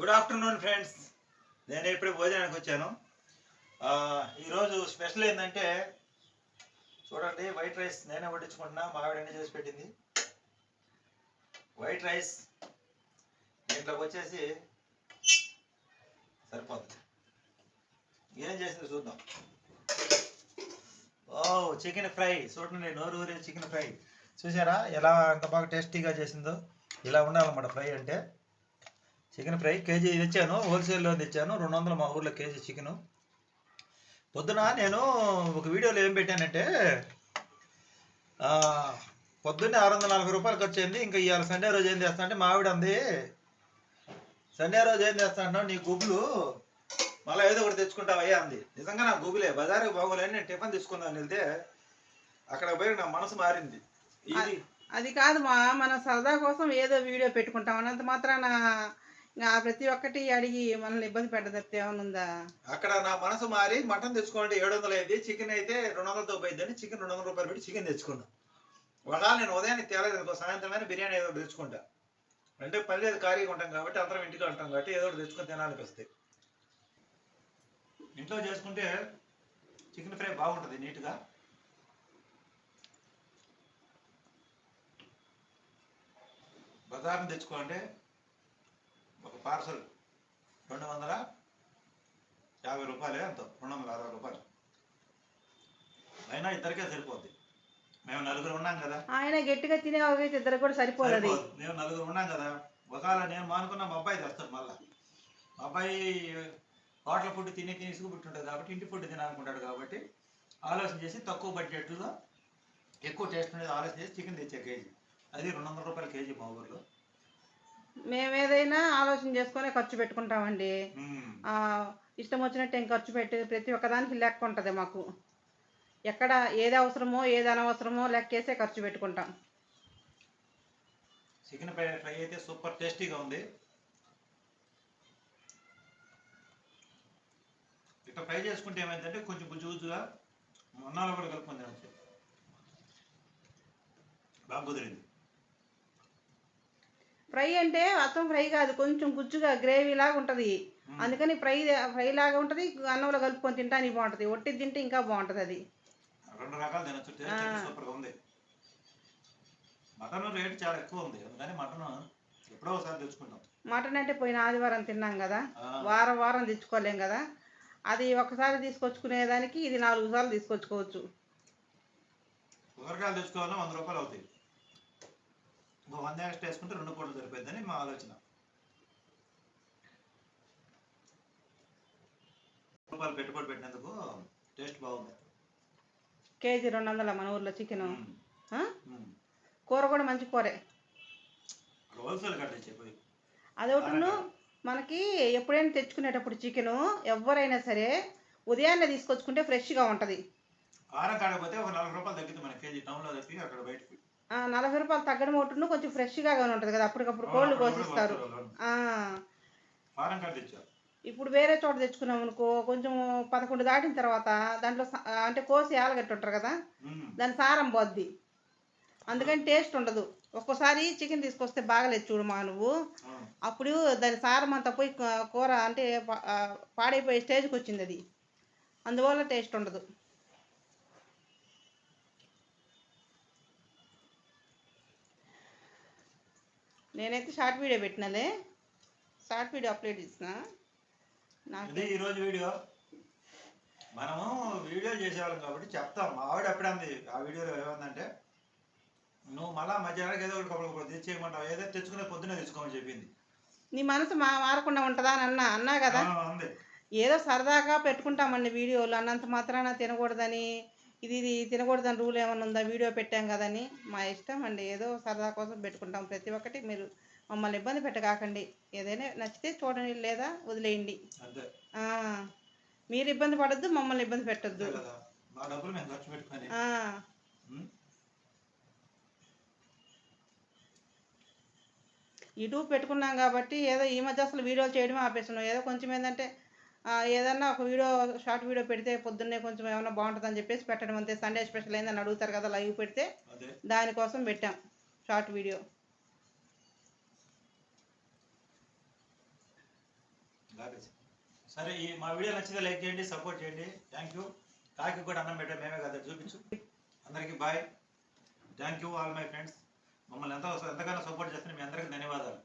Good afternoon friends నేను ఇప్పుడు భోజనానికి వచ్చాను. ఆ, ఈరోజు స్పెషల్ ఏంటంటే చూడండి వైట్ రైస్ నేనే వడ్డించుకుంటున్నా మా ఆవిడ చేసి పెట్టింది. వైట్ రైస్ దీంట్లోకి వచ్చేసి సరిపోతుంది. ఏం చేసింది చూద్దాం. ఓ చికెన్ ఫ్రై. చూడండి నోరు ఊరే చికెన్ ఫ్రై. చూసారా ఎలా అంత బాగా టేస్టీగా చేసిందో? ఇలా ఉండాలన్నమాట ఫ్రై అంటే. చికెన్ ఫ్రై కేజీ తెచ్చాను హోల్సేల్లో తెచ్చాను రెండు వందలు మా ఊర్లో కేజీ చికెను. పొద్దున నేను ఒక వీడియోలో ఏం పెట్టానంటే పొద్దున్నే ఆరు వందల నలభై రూపాయలు ఖర్చు అయింది ఇంకా ఇవాళ సండే రోజు ఏం చేస్తా అంటే మా ఆవిడ అంది సండే రోజు ఏం చేస్తా అంటావు నీ గుబులు మళ్ళీ ఏదో ఒకటి తెచ్చుకుంటావయ్యా అంది. నిజంగా నా గుబులే బజారుకి బాగోలేని నేను టిఫిన్ తీసుకుందామని వెళ్తే అక్కడ పోయి నా మనసు మారింది. అది కాదు మా మన సరదా కోసం ఏదో వీడియో పెట్టుకుంటాం. అన్నంత మాత్రాన ప్రతి ఒక్కటి అడిగి మనల్ని ఇబ్బంది పెట్టదప్తే ఏమైనా ఉందా అక్కడ నా మనసు మారి మటన్ తెచ్చుకోవాలంటే ఏడు వందలు అయింది చికెన్ అయితే రెండు వందలతో పోయిందని చికెన్ రెండు వందల రూపాయలు పెట్టి చికెన్ తెచ్చుకున్నా. ఒకవేళ నేను ఉదయాన్నే తేలేదు సాయంత్రమైన బిర్యానీ ఏదో తెచ్చుకుంటా. అంటే పని లేదు ఖాళీగా ఉంటాం కాబట్టి అందరం ఇంటికి ఉంటాం కాబట్టి ఏదో ఒకటి తెచ్చుకొని తినాలనిపిస్తాయి ఇంట్లో చేసుకుంటే చికెన్ ఫ్రై బాగుంటుంది నీట్గా. బజార్ని తెచ్చుకోవాలంటే ఒక పార్సల్ రెండు వందల యాభై రూపాయలే ఎంతో రెండు వందల అరవై రూపాయలు. అయినా ఇద్దరికే సరిపోద్ది. మేము నలుగురు ఉన్నాం కదా. ఆయన గట్టిగా తినే వాళ్ళకైతే ఇద్దరు కూడా సరిపోదు. మేము నలుగురు ఉన్నాం కదా. ఒకవేళ నేను మానుకున్న మా అబ్బాయి తెస్తాడు మళ్ళా. మా అబ్బాయి హోటల్ ఫుడ్ తిని తిని ఇసుగుబుట్టుంటుంది కాబట్టి ఇంటి ఫుడ్ తినాలనుకుంటాడు కాబట్టి ఆలోచన చేసి తక్కువ బడ్జెట్లో ఎక్కువ టేస్ట్ ఉండేది ఆలోచన చేసి చికెన్ తెచ్చే కేజీ. అది రెండు వందల రూపాయల కేజీ మా ఊర్లో. మేము ఏదైనా ఆలోచన చేసుకొని ఖర్చు పెట్టుకుంటామండి. ఇష్టం వచ్చినట్టు ఏం ఖర్చు పెట్టి ప్రతి ఒక్కదానికి లెక్క ఉంటుంది మాకు. ఎక్కడ ఏది అవసరమో ఏది అనవసరమో లెక్కేసే ఖర్చు పెట్టుకుంటాం. చికెన్ ఫ్రై ఫ్రై అయితే సూపర్ టేస్టీగా ఉంది. ఇట్లా ఫ్రై చేసుకుంటే ఏమైందంటే కొంచెం గుజ్జు గుజ్జుగా మొన్నాలు కూడా తినచ్చు. బాగా కుదిరింది. ఫ్రై అంటే అచ్చం ఫ్రై కాదు కొంచెం గుజ్జుగా గ్రేవీ లాగా ఉంటుంది. అందుకని ఫ్రై ఫ్రై లాగా ఉంటుంది అన్నంలో కలుపుకొని తింటానికి బాగుంటుంది. ఒట్టి తింటే ఇంకా బాగుంటుంది అది. రెండు రకాలు తినచ్చు టేస్ట్ అయితే సూపర్గా ఉంది. మటన్ రేట్ చాలా ఎక్కువ ఉంది అందుకని మటన్ ఎప్పుడో ఒకసారి తెచ్చుకుంటాం. మటన్ అంటే పోయిన ఆదివారం తిన్నాం కదా వారం వారం తెచ్చుకోలేం కదా అది ఒకసారి తీసుకొచ్చుకునేదానికి ఇది నాలుగు సార్లు తీసుకొచ్చుకోవచ్చు. కూరగాయలు తెచ్చుకోవాలన్నా వంద రూపాయలు అవుతాయి. ఇంకో వంద ఎక్స్ట్రా వేసుకుంటే రెండు పూటలు సరిపోద్దని మా ఆలోచన. రూపాయలు పెట్టుబడి పెట్టినందుకు టేస్ట్ బాగుంది. కేజీ రెండు వందల మన ఊర్లో చికెన్. కూర కూడా మంచి కూరే. హోల్సేల్ కట్ట చెప్పి అదొకటిను మనకి ఎప్పుడైనా తెచ్చుకునేటప్పుడు చికెను ఎవరైనా సరే ఉదయాన్నే తీసుకొచ్చుకుంటే ఫ్రెష్గా ఉంటుంది. కారం కాడకపోతే ఒక నలభై రూపాయలు తగ్గుతుంది మన కేజీ టౌన్లో తగ్గి అక్కడ బయటకి. నలభై రూపాయలు తగ్గడం ఒకటిను కొంచెం ఫ్రెష్గా ఉంటుంది కదా అప్పటికప్పుడు కోళ్ళు కోసిస్తారు. ఇప్పుడు వేరే చోట తెచ్చుకున్నాం అనుకో కొంచెం పదకొండు దాటిన తర్వాత దాంట్లో అంటే కోసి ఆలగట్టుంటారు కదా. దాని సారం పోద్ది. అందుకని టేస్ట్ ఉండదు. ఒక్కోసారి చికెన్ తీసుకొస్తే బాగలేదు చూడు మా నువ్వు. అప్పుడు దాని సారం అంతా పోయి కూర అంటే పాడైపోయే స్టేజ్కి వచ్చింది అది. అందువల్ల టేస్ట్ ఉండదు. నేనైతే షార్ట్ వీడియో పెట్టినాలే. షార్ట్ వీడియో అప్లోడ్ చేసిన. నాకు ఈరోజు వీడియో. మనము వీడియో చేసేవాళ్ళం కాబట్టి చెప్తాం. ఆవిడ ఎప్పుడే అంది ఆ వీడియోలో ఏమందంటే నువ్వు మళ్ళా మధ్యాహ్నానికి ఏదో ఒకటి ఒకటి తెచ్చేయమంటావు ఏదో తెచ్చుకునే పొద్దునే తెచ్చుకోమని చెప్పింది. నీ మనసు మా మారకుండా ఉంటుందా అని అన్నా అన్నా కదా? ఏదో సరదాగా పెట్టుకుంటామండి వీడియోలు అన్నంత మాత్రాన తినకూడదని. ఇది ఇది తినకూడదని రూల్ ఏమైనా ఉందా? వీడియో పెట్టాం కదని మా ఇష్టం అండి. ఏదో సరదా కోసం పెట్టుకుంటాం. ప్రతి ఒక్కటి మీరు మమ్మల్ని ఇబ్బంది పెట్టకాకండి. ఏదైనా నచ్చితే చూడండి లేదా వదిలేయండి. మీరు ఇబ్బంది పడద్దు మమ్మల్ని ఇబ్బంది పెట్టద్దు? యూట్యూబ్ పెట్టుకున్నాం కాబట్టి ఏదో ఈ మధ్య అసలు వీడియోలు చేయడం ఆపేస్తున్నాం. ఏదో కొంచెం ఏంటంటే ఏదన్నా ఒక వీడియో షార్ట్ వీడియో పెడితే పొద్దున్నే కొంచెం ఏమైనా బాగుంటుందని చెప్పేసి పెట్టడం అంతే. సండే స్పెషల్ అయిందని అడుగుతారు కదా లైవ్ పెడితే దానికోసం పెట్టాం షార్ట్ వీడియో. సరే ఈ మా వీడియో నచ్చితే లైక్ చేయండి సపోర్ట్ చేయండి. Thank you. కాకి కూడా అన్నం పెట్టాం మేమే కదా చూపించు. అందరికీ bye. Thank you all my friends. మమ్మల్ని ఎంత ఎంతగానో సపోర్ట్ చేస్తున్న మీ అందరికీ ధన్యవాదాలు.